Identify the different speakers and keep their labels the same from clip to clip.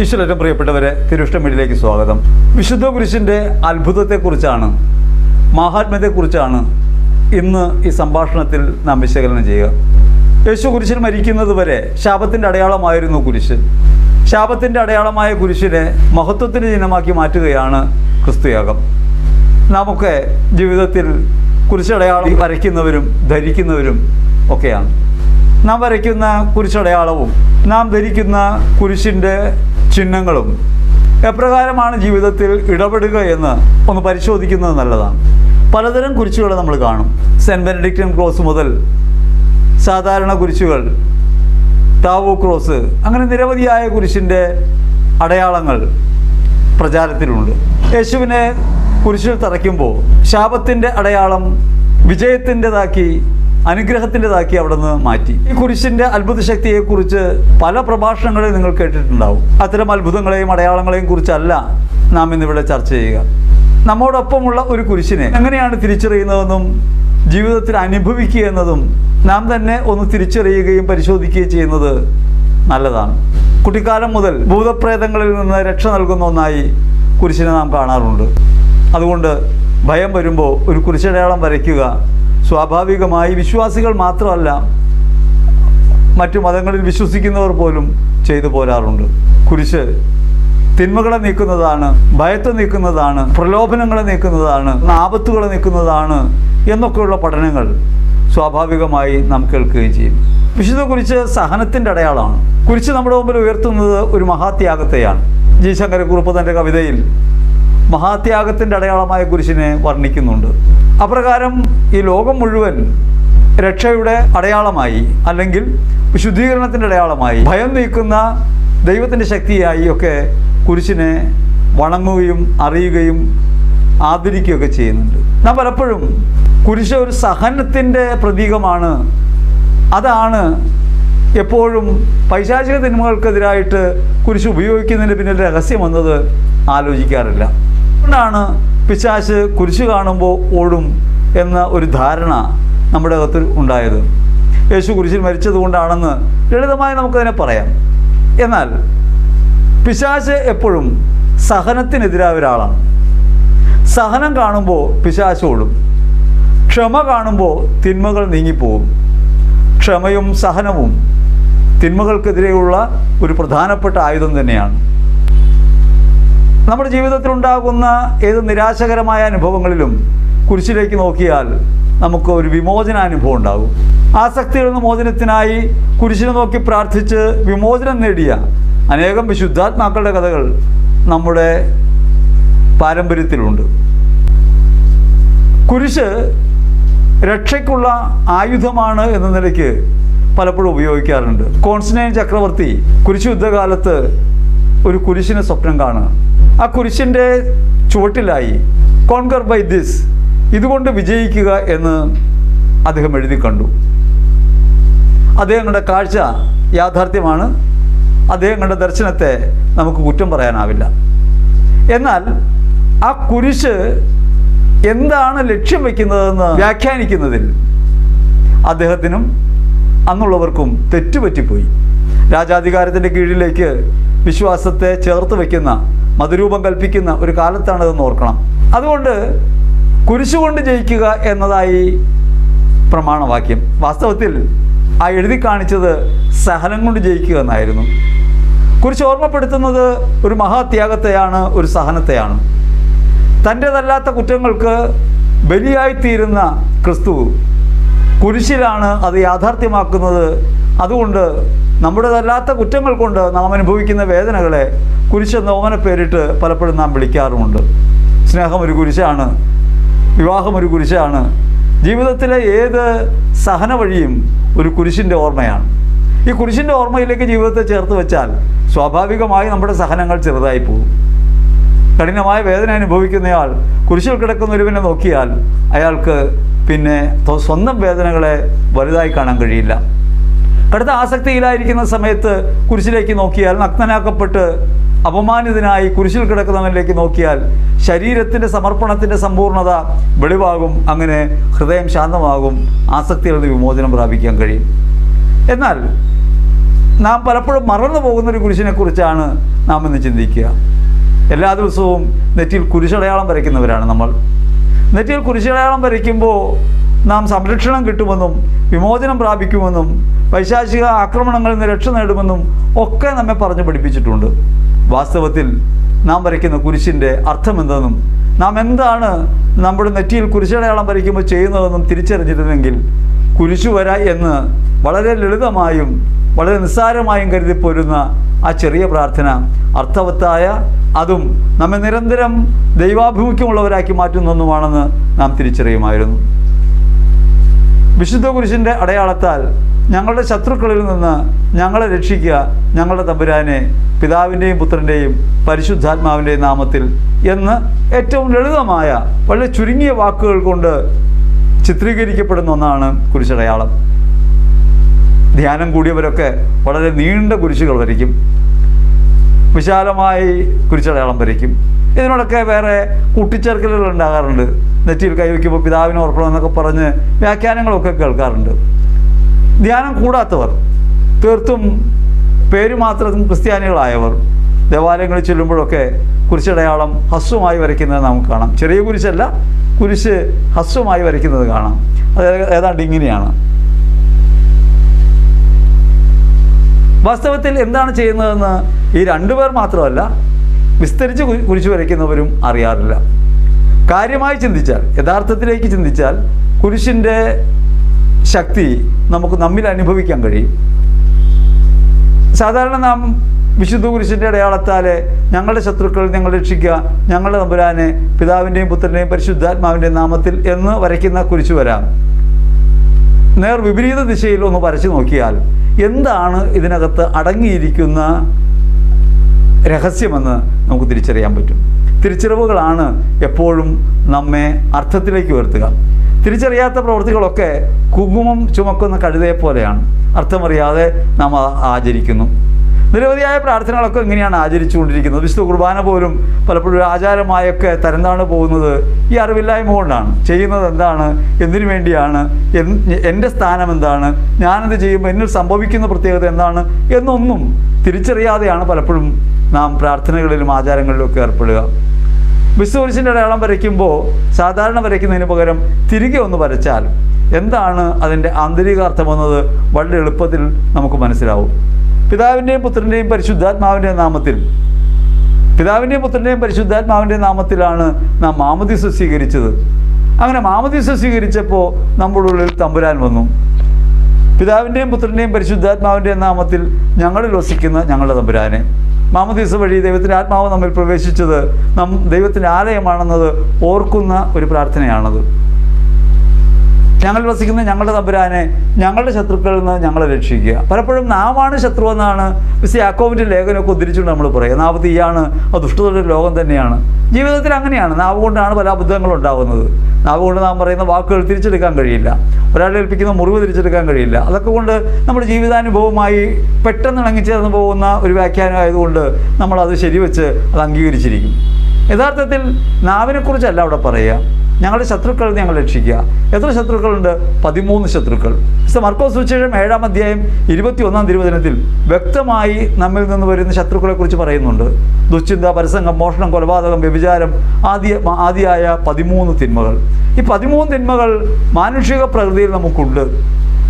Speaker 1: ഈശ്വരൻ പ്രിയപ്പെട്ടവരെ തിരുഷ്ടമിടിലേക്ക് സ്വാഗതം. വിശുദ്ധ കുരിശിന്റെ അത്ഭുതത്തെക്കുറിച്ചാണ് മാഹാത്മ്യത്തെക്കുറിച്ചാണ് ഇന്ന് ഈ സംഭാഷണത്തിൽ നാം വിശകലനം ചെയ്യുക. യേശു കുരിശിൽ മരിക്കുന്നത് വരെ ശാപത്തിന്റെ അടയാളമായിരുന്നു കുരിശ്. ശാപത്തിന്റെ അടയാളമായ കുരിശിനെ മഹത്വത്തിന്റെ ചിഹ്നമാക്കി മാറ്റുകയാണ് ക്രിസ്തുയാഗം. നമുക്ക് ജീവിതത്തിൽ കുരിശടയാളം വരയ്ക്കുന്നവരും ധരിക്കുന്നവരും ഒക്കെയാണ്. നാം വരയ്ക്കുന്ന കുരിശടയാളവും നാം ധരിക്കുന്ന കുരിശിന്റെ ചിഹ്നങ്ങളും എപ്രകാരമാണ് ജീവിതത്തിൽ ഇടപെടുക എന്ന് ഒന്ന് പരിശോധിക്കുന്നത് നല്ലതാണ്. പലതരം കുരിശുകൾ നമ്മൾ കാണും. സെന്റ് ബെനഡിക്റ്റൻ ക്രോസ് മുതൽ സാധാരണ കുരിശുകൾ ടാവോ ക്രോസ് അങ്ങനെ നിരവധിയായ കുരിശിന്റെ അടയാളങ്ങൾ പ്രചാരത്തിലുണ്ട്. യേശുവിനെ കുരിശിൽ തറയ്ക്കുമ്പോൾ ശാപത്തിന്റെ അടയാളം വിജയത്തിന്റെതാക്കി അനുഗ്രഹത്തിന്റെതാക്കി അവിടെ നിന്ന് മാറ്റി. ഈ കുരിശിന്റെ അത്ഭുത ശക്തിയെക്കുറിച്ച് പല പ്രഭാഷണങ്ങളിൽ നിങ്ങൾ കേട്ടിട്ടുണ്ടാവും. അത്തരം അത്ഭുതങ്ങളെയും അടയാളങ്ങളെയും കുറിച്ചല്ല നാം ഇന്നിവിടെ ചർച്ച ചെയ്യുക. നമ്മോടൊപ്പമുള്ള ഒരു കുരിശിനെ എങ്ങനെയാണ് തിരിച്ചറിയുന്നതെന്നും ജീവിതത്തിൽ അനുഭവിക്കുക എന്നതും നാം തന്നെ ഒന്ന് തിരിച്ചറിയുകയും പരിശോധിക്കുകയും ചെയ്യുന്നത് നല്ലതാണ്. കുട്ടിക്കാലം മുതൽ ഭൂതപ്രേതങ്ങളിൽ നിന്ന് രക്ഷ നൽകുന്ന ഒന്നായി കുരിശിനെ നാം കാണാറുണ്ട്. അതുകൊണ്ട് ഭയം വരുമ്പോൾ ഒരു കുരിശടയാളം വരയ്ക്കുക സ്വാഭാവികമായി വിശ്വാസികൾ മാത്രമല്ല മറ്റു മതങ്ങളിൽ വിശ്വസിക്കുന്നവർ പോലും ചെയ്തു പോരാറുണ്ട്. കുരിശ് തിന്മകളെ നീക്കുന്നതാണ് ഭയത്തെ നീക്കുന്നതാണ് പ്രലോഭനങ്ങളെ നീക്കുന്നതാണ് ആപത്തുകളെ നീക്കുന്നതാണ് എന്നൊക്കെയുള്ള പഠനങ്ങൾ സ്വാഭാവികമായി നാം കേൾക്കുകയും ചെയ്യും. വിശുദ്ധ കുരിശ് സഹനത്തിന്റെ അടയാളമാണ്. കുരിശ് നമ്മുടെ മുമ്പിൽ ഉയർത്തുന്നത് ഒരു മഹാത്യാഗത്തെയാണ്. ജി ശങ്കരക്കുറുപ്പ് തന്റെ കവിതയിൽ മഹാത്യാഗത്തിന്റെ അടയാളമായ കുരിശിനെ വർണിക്കുന്നുണ്ട്. അപ്രകാരം ഈ ലോകം മുഴുവൻ രക്ഷയുടെ അടയാളമായി അല്ലെങ്കിൽ വിശുദ്ധീകരണത്തിന്റെ അടയാളമായി ഭയം നീക്കുന്ന ദൈവത്തിന്റെ ശക്തിയായി ഒക്കെ കുരിശിനെ വണങ്ങുകയും അറിയുകയും ആദരിക്കുകയൊക്കെ ചെയ്യുന്നുണ്ട്. നാം പലപ്പോഴും കുരിശ് ഒരു സഹനത്തിന്റെ പ്രതീകമാണ്. അതാണ് എപ്പോഴും പൈശാചിക തിന്മകൾക്കെതിരായിട്ട് കുരിശ് ഉപയോഗിക്കുന്നതിന് പിന്നിൽ രഹസ്യം എന്നത് ആലോചിക്കാറില്ല. അതുകൊണ്ടാണ് പിശാശ് കുരിശ് കാണുമ്പോൾ ഓടും എന്ന ഒരു ധാരണ നമ്മുടെ അകത്ത് ഉണ്ടായത്. യേശു കുരിശിൽ മരിച്ചത് കൊണ്ടാണെന്ന് ലളിതമായി നമുക്കതിനെ പറയാം. എന്നാൽ പിശാശ് എപ്പോഴും സഹനത്തിനെതിരായ ഒരാളാണ്. സഹനം കാണുമ്പോൾ പിശാശ് ഓടും. ക്ഷമ കാണുമ്പോൾ തിന്മകൾ നീങ്ങിപ്പോവും ക്ഷമയും സഹനവും തിന്മകൾക്കെതിരെയുള്ള ഒരു പ്രധാനപ്പെട്ട ആയുധം തന്നെയാണ്. നമ്മുടെ ജീവിതത്തിൽ ഉണ്ടാകുന്ന ഏത് നിരാശകരമായ അനുഭവങ്ങളിലും കുരിശിലേക്ക് നോക്കിയാൽ നമുക്ക് ഒരു വിമോചനാനുഭവം ഉണ്ടാകും. ആസക്തിയിൽ മോചനത്തിനായി കുരിശിനെ നോക്കി പ്രാർത്ഥിച്ച് വിമോചനം നേടിയ അനേകം വിശുദ്ധാത്മാക്കളുടെ കഥകൾ നമ്മുടെ പാരമ്പര്യത്തിലുണ്ട്. കുരിശ് രക്ഷയ്ക്കുള്ള ആയുധമാണ് എന്ന നിലയ്ക്ക് പലപ്പോഴും ഉപയോഗിക്കാറുണ്ട്. കോൺസ്റ്റനൈൻ ചക്രവർത്തി കുരിശ് യുദ്ധകാലത്ത് ഒരു കുരിശിനെ സ്വപ്നം കാണുക. ആ കുരിശിന്റെ ചുവട്ടിലായി കോൺകർ ബൈ ദിസ് ഇതുകൊണ്ട് വിജയിക്കുക എന്ന് അദ്ദേഹം എഴുതി കണ്ടു. അദ്ദേഹങ്ങളുടെ കാഴ്ച യാഥാർത്ഥ്യമാണ്. അദ്ദേഹങ്ങളുടെ ദർശനത്തെ നമുക്ക് കുറ്റം പറയാനാവില്ല. എന്നാൽ ആ കുരിശ് എന്താണ് ലക്ഷ്യം വയ്ക്കുന്നതെന്ന് വ്യാഖ്യാനിക്കുന്നതിൽ അദ്ദേഹത്തിനും അന്നുള്ളവർക്കും തെറ്റുപറ്റിപ്പോയി. രാജാധികാരത്തിന്റെ കീഴിലേക്ക് വിശ്വാസത്തെ ചേർത്ത് വയ്ക്കുന്ന മധുരൂപം കൽപ്പിക്കുന്ന ഒരു കാലത്താണിതെന്ന് ഓർക്കണം. അതുകൊണ്ട് കുരിശുകൊണ്ട് ജയിക്കുക എന്നതായി പ്രമാണവാക്യം. വാസ്തവത്തിൽ ആ എഴുതി കാണിച്ചത് സഹനം കൊണ്ട് ജയിക്കുക എന്നായിരുന്നു. കുരിശ് ഓർമ്മപ്പെടുത്തുന്നത് ഒരു മഹാത്യാഗത്തെയാണ് ഒരു സഹനത്തെയാണ്. തന്റേതല്ലാത്ത കുറ്റങ്ങൾക്ക് ബലിയായിത്തീരുന്ന ക്രിസ്തു കുരിശിലാണ് അത് യാഥാർത്ഥ്യമാക്കുന്നത് അതുകൊണ്ട് നമ്മുടേതല്ലാത്ത കുറ്റങ്ങൾ കൊണ്ട് നാം അനുഭവിക്കുന്ന വേദനകളെ കുരിശെന്ന ഓമന പേരിട്ട് പലപ്പോഴും നാം വിളിക്കാറുമുണ്ട്. സ്നേഹം ഒരു കുരിശാണ് വിവാഹം ഒരു കുരിശാണ് ജീവിതത്തിലെ ഏത് സഹന വഴിയും ഒരു കുരിശിന്റെ ഓർമ്മയാണ്. ഈ കുരിശിന്റെ ഓർമ്മയിലേക്ക് ജീവിതത്തെ ചേർത്ത് വെച്ചാൽ സ്വാഭാവികമായി നമ്മുടെ സഹനങ്ങൾ ചെറുതായി പോകും. കഠിനമായ വേദന അനുഭവിക്കുന്നയാൾ കുരിശിൽ കിടക്കുന്ന ഒരുവിനെ നോക്കിയാൽ അയാൾക്ക് പിന്നെ സ്വന്തം വേദനകളെ വലുതായി കാണാൻ കഴിയില്ല. കടുത്ത ആസക്തിയിലായിരിക്കുന്ന സമയത്ത് കുരിശിലേക്ക് നോക്കിയാൽ നഗ്നനാക്കപ്പെട്ട് അപമാനിതനായി കുരിശിൽ കിടക്കുന്നവനിലേക്ക് നോക്കിയാൽ ശരീരത്തിന്റെ സമർപ്പണത്തിന്റെ സമ്പൂർണത വെളിവാകും. അങ്ങനെ ഹൃദയം ശാന്തമാകും. ആസക്തിയിൽ വിമോചനം പ്രാപിക്കാൻ കഴിയും. എന്നാൽ നാം പലപ്പോഴും മറന്നു പോകുന്നൊരു കുരിശിനെ കുറിച്ചാണ് നാം ഇന്ന് ചിന്തിക്കുക. എല്ലാ ദിവസവും നെറ്റിയിൽ കുരിശടയാളം വരയ്ക്കുന്നവരാണ് നമ്മൾ. നെറ്റിയിൽ കുരിശടയാളം വരയ്ക്കുമ്പോൾ നാം സംരക്ഷണം കിട്ടുമെന്നും വിമോചനം പ്രാപിക്കുമെന്നും വൈശാചിക ആക്രമണങ്ങളിൽ നിന്ന് രക്ഷ നേടുമെന്നും ഒക്കെ നമ്മെ പറഞ്ഞു പഠിപ്പിച്ചിട്ടുണ്ട്. വാസ്തവത്തിൽ നാം വരയ്ക്കുന്ന കുരിശിന്റെ അർത്ഥം എന്തെന്നും നാം എന്താണ് നമ്മുടെ നെറ്റിയിൽ കുരിശടയാളം വരയ്ക്കുമ്പോൾ ചെയ്യുന്നതെന്നും തിരിച്ചറിഞ്ഞിരുന്നെങ്കിൽ കുരിശു വര എന്ന് വളരെ ലളിതമായും വളരെ നിസ്സാരമായും കരുതി പോരുന്ന ആ ചെറിയ പ്രാർത്ഥന അർത്ഥവത്തായ അതും നമ്മെ നിരന്തരം ദൈവാഭിമുഖ്യമുള്ളവരാക്കി മാറ്റുന്നൊന്നുമാണെന്ന് നാം തിരിച്ചറിയുമായിരുന്നു. വിശുദ്ധ കുരിശിന്റെ അടയാളത്താൽ ഞങ്ങളുടെ ശത്രുക്കളിൽ നിന്ന് ഞങ്ങളെ രക്ഷിക്കുക ഞങ്ങളുടെ തമ്പുരാനെ പിതാവിന്റെയും പുത്രന്റെയും പരിശുദ്ധാത്മാവിന്റെയും നാമത്തിൽ എന്ന് ഏറ്റവും ലളിതമായ വളരെ ചുരുങ്ങിയ വാക്കുകൾ കൊണ്ട് ചിത്രീകരിക്കപ്പെടുന്ന ഒന്നാണ് കുരിശടയാളം. ധ്യാനം കൂടിയവരൊക്കെ വളരെ നീണ്ട കുരിശുകൾ വരയ്ക്കും. വിശാലമായി കുരിശടയാളം വരയ്ക്കും. ഇതിനോടൊക്കെ വേറെ കൂട്ടിച്ചേർക്കലുകൾ ഉണ്ടാകാറുണ്ട്. നെറ്റിയിൽ കൈവയ്ക്കുമ്പോൾ പിതാവിനെ ഓർക്കണം എന്നൊക്കെ പറഞ്ഞ് വ്യാഖ്യാനങ്ങളൊക്കെ കേൾക്കാറുണ്ട്. ധ്യാനം കൂടാത്തവർ തീർത്തും പേര് മാത്രം ക്രിസ്ത്യാനികളായവർ ദേവാലയങ്ങളിൽ ചെല്ലുമ്പോഴൊക്കെ കുരിശടയാളം ഹസ്വമായി വരയ്ക്കുന്നത് നമുക്ക് കാണാം. ചെറിയ കുരിശല്ല കുരിശ് ഹസ്വമായി വരയ്ക്കുന്നത് കാണാം. അത് ഏതാണ്ട് ഇങ്ങനെയാണ്. വാസ്തവത്തിൽ എന്താണ് ചെയ്യുന്നതെന്ന് ഈ രണ്ടുപേർ മാത്രമല്ല വിസ്തരിച്ച് കുരിശു വരയ്ക്കുന്നവരും അറിയാറില്ല. കാര്യമായി ചിന്തിച്ചാൽ യഥാർത്ഥത്തിലേക്ക് ചിന്തിച്ചാൽ കുരിശിന്റെ ശക്തി നമുക്ക് നമ്മിൽ അനുഭവിക്കാൻ കഴിയും. സാധാരണ നാം വിശുദ്ധ കുരിശിന്റെ അടയാളത്താൽ ഞങ്ങളുടെ ശത്രുക്കൾ ഞങ്ങൾ രക്ഷിക്കുക ഞങ്ങളുടെ നമ്പുരാനെ പിതാവിന്റെയും പുത്രന്റെയും പരിശുദ്ധാത്മാവിന്റെയും നാമത്തിൽ എന്ന് വരയ്ക്കുന്ന കുരിശ് വരാം. നേർ വിപരീത ദിശയിൽ ഒന്ന് വരച്ചു നോക്കിയാൽ എന്താണ് ഇതിനകത്ത് അടങ്ങിയിരിക്കുന്ന രഹസ്യമെന്ന് നമുക്ക് തിരിച്ചറിയാൻ പറ്റും. തിരിച്ചറിവുകളാണ് എപ്പോഴും നമ്മെ അർത്ഥത്തിലേക്ക് ഉയർത്തുക. തിരിച്ചറിയാത്ത പ്രവൃത്തികളൊക്കെ കുങ്കുമം ചുമക്കുന്ന കഴുതയെ പോലെയാണ് അർത്ഥമറിയാതെ നാം ആചരിക്കുന്നു. നിരവധിയായ പ്രാർത്ഥനകളൊക്കെ ഇങ്ങനെയാണ് ആചരിച്ചുകൊണ്ടിരിക്കുന്നത്. വിശുദ്ധ കുർബാന പോലും പലപ്പോഴും ആചാരമായൊക്കെ തരംതാണ് പോകുന്നത് ഈ അറിവില്ലായ്മ കൊണ്ടാണ്. ചെയ്യുന്നത് എന്താണ്? എന്തിനു വേണ്ടിയാണ്? എൻ- എന്റെ സ്ഥാനം എന്താണ്? ഞാനെന്ത് ചെയ്യുമ്പോൾ എന്നിൽ സംഭവിക്കുന്ന പ്രത്യേകത എന്താണ്? എന്നൊന്നും തിരിച്ചറിയാതെയാണ് പലപ്പോഴും നാം പ്രാർത്ഥനകളിലും ആചാരങ്ങളിലും ഒക്കെ ഏർപ്പെടുക വിശ്വകുരിശിന്റെ അടയാളം വരയ്ക്കുമ്പോൾ സാധാരണ വരയ്ക്കുന്നതിന് പകരം തിരികെ ഒന്ന് വരച്ചാൽ എന്താണ് അതിന്റെ ആന്തരികാർത്ഥമെന്നത് വളരെ എളുപ്പത്തിൽ നമുക്ക് മനസ്സിലാവും. പിതാവിന്റെയും പുത്രന്റെയും പരിശുദ്ധാത്മാവിന്റെ നാമത്തിൽ. പിതാവിന്റെയും പുത്രന്റെയും പരിശുദ്ധാത്മാവിന്റെ നാമത്തിലാണ് നാം മാമതിസ് സ്വീകരിച്ചത്. അങ്ങനെ മാമതിസ് സ്വീകരിച്ചപ്പോൾ നമ്മുടെ ഉള്ളിൽ തമ്പുരാൻ വന്നു. പിതാവിന്റെയും പുത്രന്റെയും പരിശുദ്ധാത്മാവിന്റെയും നാമത്തിൽ ഞങ്ങളിൽ വസിക്കുന്ന ഞങ്ങളുടെ തമ്പുരാനെ. മാമദീസ വഴി ദൈവത്തിന്റെ ആത്മാവ് നമ്മിൽ പ്രവേശിച്ചത് നം ദൈവത്തിന്റെ ആലയമാണെന്നത് ഓർക്കുന്ന ഒരു പ്രാർത്ഥനയാണത്. ഞങ്ങൾ വസിക്കുന്ന ഞങ്ങളുടെ തമ്പുരാനെ ഞങ്ങളുടെ ശത്രുക്കളിൽ നിന്ന് ഞങ്ങളെ രക്ഷിക്കുക. പലപ്പോഴും നാമാണ് ശത്രു എന്നാണ് മിസ് യാക്കോവിന്റെ ലേഖനമൊക്കെ ഉദ്ധരിച്ചുകൊണ്ട് നമ്മൾ പറയുക. നാവ് തീയാണ് അത് ദുഷ്ടതയുടെ ലോകം തന്നെയാണ്. ജീവിതത്തിൽ അങ്ങനെയാണ്. നാവ് കൊണ്ടാണ് പല അബദ്ധങ്ങളും ഉണ്ടാകുന്നത്. നാവ് കൊണ്ട് നാം പറയുന്ന വാക്കുകൾ തിരിച്ചെടുക്കാൻ കഴിയില്ല. ഒരാളെ ഏൽപ്പിക്കുന്ന മുറിവ് തിരിച്ചെടുക്കാൻ കഴിയില്ല. അതൊക്കെ കൊണ്ട് നമ്മുടെ ജീവിതാനുഭവമായി പെട്ടെന്ന് ഇണങ്ങിച്ചേർന്ന് പോകുന്ന ഒരു വ്യാഖ്യാനം ആയതുകൊണ്ട് നമ്മളത് ശരിവെച്ച് അത് അംഗീകരിച്ചിരിക്കും. യഥാർത്ഥത്തിൽ നാവിനെക്കുറിച്ചല്ല അവിടെ പറയുക. ഞങ്ങളുടെ ശത്രുക്കൾ ഞങ്ങൾ രക്ഷിക്കുക. എത്ര ശത്രുക്കളുണ്ട്? പതിമൂന്ന് ശത്രുക്കൾ. മർക്കോസ് സുവിശേഷം ഏഴാം അധ്യായം ഇരുപത്തി ഒന്നാം തിരുവചനത്തിൽ വ്യക്തമായി നമ്മിൽ നിന്ന് വരുന്ന ശത്രുക്കളെ കുറിച്ച് പറയുന്നുണ്ട്. ദുശ്ചിന്ത പരസംഗം മോഷണം കൊലപാതകം വ്യഭിചാരം ആദ്യ ആദ്യമായ പതിമൂന്ന് തിന്മകൾ. ഈ പതിമൂന്ന് തിന്മകൾ മാനുഷിക പ്രകൃതിയിൽ നമുക്കുണ്ട്.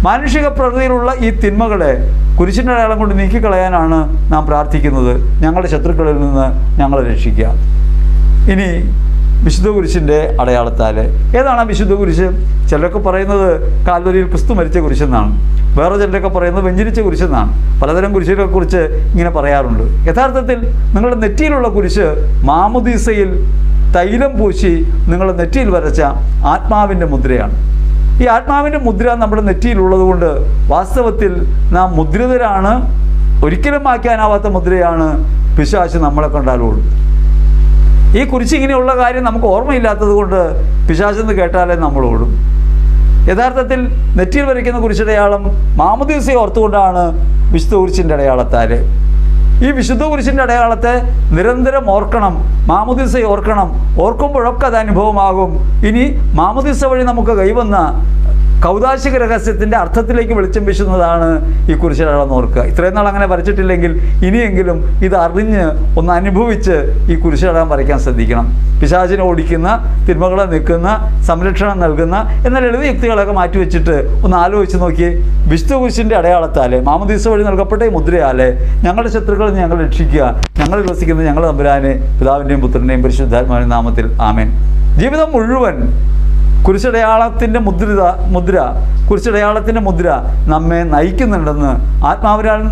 Speaker 1: മാനുഷിക പ്രകൃതിയിലുള്ള ഈ തിന്മകളെ കുരിശിന്റെ അടയാളം കൊണ്ട് നീക്കിക്കളയാനാണ് നാം പ്രാർത്ഥിക്കുന്നത്. ഞങ്ങളുടെ ശത്രുക്കളിൽ നിന്ന് ഞങ്ങളെ രക്ഷിക്കുക. ഇനി വിശുദ്ധ കുരിശിന്റെ അടയാളത്താൽ ഏതാണ് ആ വിശുദ്ധ കുരിശ് ചിലരൊക്കെ പറയുന്നത് കാൽവരിയിൽ ക്രിസ്തു മരിച്ച കുരിശെന്നാണ്. വേറെ ചിലരൊക്കെ പറയുന്നത് വെഞ്ചരിച്ച കുരിശെന്നാണ്. പലതരം കുരിശുകളെ കുറിച്ച് ഇങ്ങനെ പറയാറുണ്ട്. യഥാർത്ഥത്തിൽ നിങ്ങളുടെ നെറ്റിയിലുള്ള കുരിശ് മാമുദീസയിൽ തൈലം പൂശി നിങ്ങളുടെ നെറ്റിയിൽ വരച്ച ആത്മാവിന്റെ മുദ്രയാണ്. ഈ ആത്മാവിന്റെ മുദ്ര നമ്മുടെ നെറ്റിയിലുള്ളത് കൊണ്ട് വാസ്തവത്തിൽ നാം മുദ്രിതരാണ്. ഒരിക്കലും മാറ്റാനാവാത്ത മുദ്രയാണ് പിശാശ് നമ്മളെ കണ്ടാലുള്ളൂ ഈ കുരിശ് ഇങ്ങനെയുള്ള കാര്യം നമുക്ക് ഓർമ്മയില്ലാത്തത് കൊണ്ട് പിശാചെന്ന് കേട്ടാലേ നമ്മൾ ഓടും. യഥാർത്ഥത്തിൽ നെറ്റിയിൽ വരയ്ക്കുന്ന കുരിശടയാളം മാമദീസയെ ഓർത്തുകൊണ്ടാണ് വിശുദ്ധ കുരിശിന്റെ അടയാളത്താൽ ഈ വിശുദ്ധ കുരിശിന്റെ അടയാളത്തെ നിരന്തരം ഓർക്കണം മാമുദിസയെ ഓർക്കണം. ഓർക്കുമ്പോഴൊക്കെ അത് അനുഭവമാകും. ഇനി മാമുദിസ വഴി നമുക്ക് കൈവന്ന കൗതാശിക രഹസ്യത്തിന്റെ അർത്ഥത്തിലേക്ക് വെളിച്ചം വീശുന്നതാണ് ഈ കുരിശടയാളം ഓർക്കുക. ഇത്രയും നാൾ അങ്ങനെ വരച്ചിട്ടില്ലെങ്കിൽ ഇനിയെങ്കിലും ഇത് അറിഞ്ഞ് ഒന്ന് അനുഭവിച്ച് ഈ കുരിശിലടം വരയ്ക്കാൻ ശ്രദ്ധിക്കണം. പിശാചിനെ ഓടിക്കുന്ന തിന്മകളെ നിൽക്കുന്ന സംരക്ഷണം നൽകുന്ന എന്ന ലളിത യുക്തികളൊക്കെ മാറ്റിവെച്ചിട്ട് ഒന്ന് ആലോചിച്ച് നോക്കി വിശുദ്ധ കുരിശിന്റെ അടയാളത്താലെ മാമദീസ വഴി നൽകപ്പെട്ട ഈ മുദ്രയാലെ ഞങ്ങളുടെ ശത്രുക്കളെ ഞങ്ങൾ രക്ഷിക്കുക ഞങ്ങൾ വിശ്വസിക്കുന്ന ഞങ്ങളുടെ തമ്പുരാനെ പിതാവിന്റെയും പുത്രന്റെയും പരിശുദ്ധാത്മാവിന്റെ നാമത്തിൽ. ആമേൻ. ജീവിതം മുഴുവൻ കുരിശടയാളത്തിന്റെ മുദ്രിത മുദ്ര കുരിശടയാളത്തിന്റെ മുദ്ര നമ്മെ നയിക്കുന്നുണ്ടെന്ന് ആത്മാവിനാൽ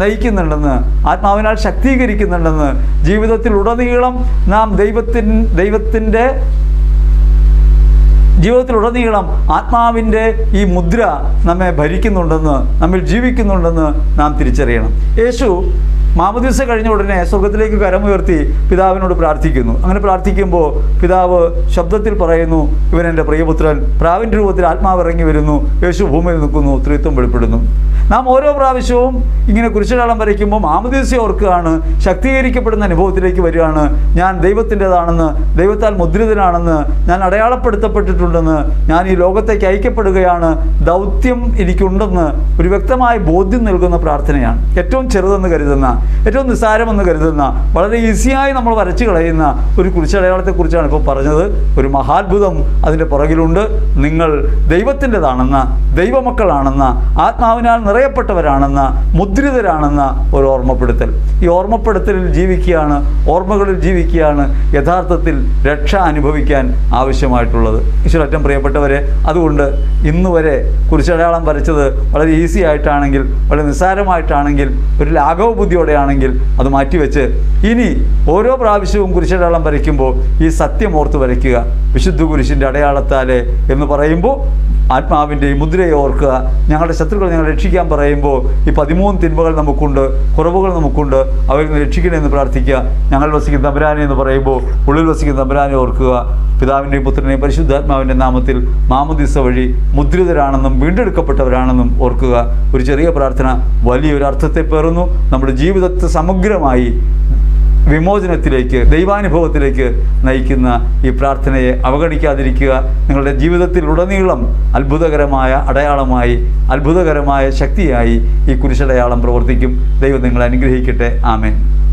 Speaker 1: നയിക്കുന്നുണ്ടെന്ന് ആത്മാവിനാൽ ശക്തീകരിക്കുന്നുണ്ടെന്ന് ജീവിതത്തിൽ ഉടനീളം നാം ദൈവത്തിൻ ദൈവത്തിന്റെ ജീവിതത്തിലുടനീളം ആത്മാവിന്റെ ഈ മുദ്ര നമ്മെ ഭരിക്കുന്നുണ്ടെന്ന് നമ്മിൽ ജീവിക്കുന്നുണ്ടെന്ന് നാം തിരിച്ചറിയണം. യേശു മാമദിവസ കഴിഞ്ഞ ഉടനെ സ്വർഗത്തിലേക്ക് കരമുയർത്തി പിതാവിനോട് പ്രാർത്ഥിക്കുന്നു. അങ്ങനെ പ്രാർത്ഥിക്കുമ്പോൾ പിതാവ് ശബ്ദത്തിൽ പറയുന്നു ഇവൻ എന്റെ പ്രിയപുത്രൻ പ്രാവിന്റെ രൂപത്തിൽ ആത്മാവ് ഇറങ്ങി വരുന്നു യേശു ഭൂമിയിൽ നിൽക്കുന്നു ത്രിത്വം വെളിപ്പെടുന്നു. നാം ഓരോ പ്രാവശ്യവും ഇങ്ങനെ കുരിശടാളം വരയ്ക്കുമ്പോൾ മാമദീസ ഓർക്കുകയാണ് ശക്തീകരിക്കപ്പെടുന്ന അനുഭവത്തിലേക്ക് വരികയാണ്. ഞാൻ ദൈവത്തിന്റെതാണെന്ന് ദൈവത്താൽ മുദ്രിതനാണെന്ന് ഞാൻ അടയാളപ്പെടുത്തപ്പെട്ടിട്ടുണ്ടെന്ന് ഞാൻ ഈ ലോകത്തേക്ക് ഐക്യപ്പെടുകയാണ് ദൗത്യം എനിക്കുണ്ടെന്ന് ഒരു വ്യക്തമായ ബോധ്യം നൽകുന്ന പ്രാർത്ഥനയാണ്. ഏറ്റവും ചെറുതെന്ന് കരുതുന്ന ഏറ്റവും നിസ്സാരമെന്ന് കരുതുന്ന വളരെ ഈസിയായി നമ്മൾ വരച്ചു കളയുന്ന ഒരു കുരിശടയാളത്തെക്കുറിച്ചാണ് ഇപ്പോൾ പറഞ്ഞത്. ഒരു മഹാത്ഭുതം അതിന്റെ പുറകിലുണ്ട്. നിങ്ങൾ ദൈവത്തിന്റെതാണെന്ന ദൈവമക്കളാണെന്ന ആത്മാവിനാൽ നിറയപ്പെട്ടവരാണെന്ന മുദ്രിതരാണെന്ന ഒരു ഓർമ്മപ്പെടുത്തൽ. ഈ ഓർമ്മപ്പെടുത്തലിൽ ജീവിക്കുകയാണ് ഓർമ്മകളിൽ ജീവിക്കുകയാണ് യഥാർത്ഥത്തിൽ രക്ഷ അനുഭവിക്കാൻ ആവശ്യമായിട്ടുള്ളത്. ഈശ്വരറ്റം പ്രിയപ്പെട്ടവരെ അതുകൊണ്ട് ഇന്ന് വരെ കുരിശടയാളം വരച്ചത് വളരെ ഈസി ആയിട്ടാണെങ്കിൽ വളരെ നിസ്സാരമായിട്ടാണെങ്കിൽ ഒരു ലാഘവ ബുദ്ധിയോടെയാണെങ്കിൽ അത് മാറ്റിവെച്ച് ഇനി ഓരോ പ്രാവശ്യവും കുരിശടയാളം വരയ്ക്കുമ്പോൾ ഈ സത്യം ഓർത്ത് വരയ്ക്കുക. വിശുദ്ധ കുരിശിന്റെ അടയാളത്താലെ എന്ന് പറയുമ്പോൾ ആത്മാവിന്റെ മുദ്രയെ ഓർക്കുക. ഞങ്ങളുടെ ശത്രുക്കളെ ഞങ്ങൾ രക്ഷിക്കാൻ പറയുമ്പോൾ ഈ പതിമൂന്ന് തിന്മകൾ നമുക്കുണ്ട് കുറവുകൾ നമുക്കുണ്ട്. അവരിൽ നിന്ന് രക്ഷിക്കണമെന്ന് പ്രാർത്ഥിക്കുക. ഞങ്ങൾ വസിക്കുന്ന തമ്പുരാനെ എന്ന് പറയുമ്പോൾ ഉള്ളിൽ വസിക്കുന്ന തമ്പുരാനെ ഓർക്കുക. പിതാവിന്റെയും പുത്രനെയും പരിശുദ്ധാത്മാവിന്റെ നാമത്തിൽ മാമദിസ വഴി മുദ്രിതരാണെന്നും വീണ്ടെടുക്കപ്പെട്ടവരാണെന്നും ഓർക്കുക. ഒരു ചെറിയ പ്രാർത്ഥന വലിയൊരു അർത്ഥത്തെ പേറുന്നു. നമ്മുടെ ജീവിതത്തെ സമഗ്രമായി വിമോചനത്തിലേക്ക് ദൈവാനുഭവത്തിലേക്ക് നയിക്കുന്ന ഈ പ്രാർത്ഥനയെ അവഗണിക്കാതിരിക്കുക നിങ്ങളുടെ ജീവിതത്തിൽ ഉടനീളം അത്ഭുതകരമായ അടയാളമായി അത്ഭുതകരമായ ശക്തിയായി ഈ കുരിശടയാളം പ്രവർത്തിക്കും. ദൈവം നിങ്ങളെ അനുഗ്രഹിക്കട്ടെ. ആമേൻ.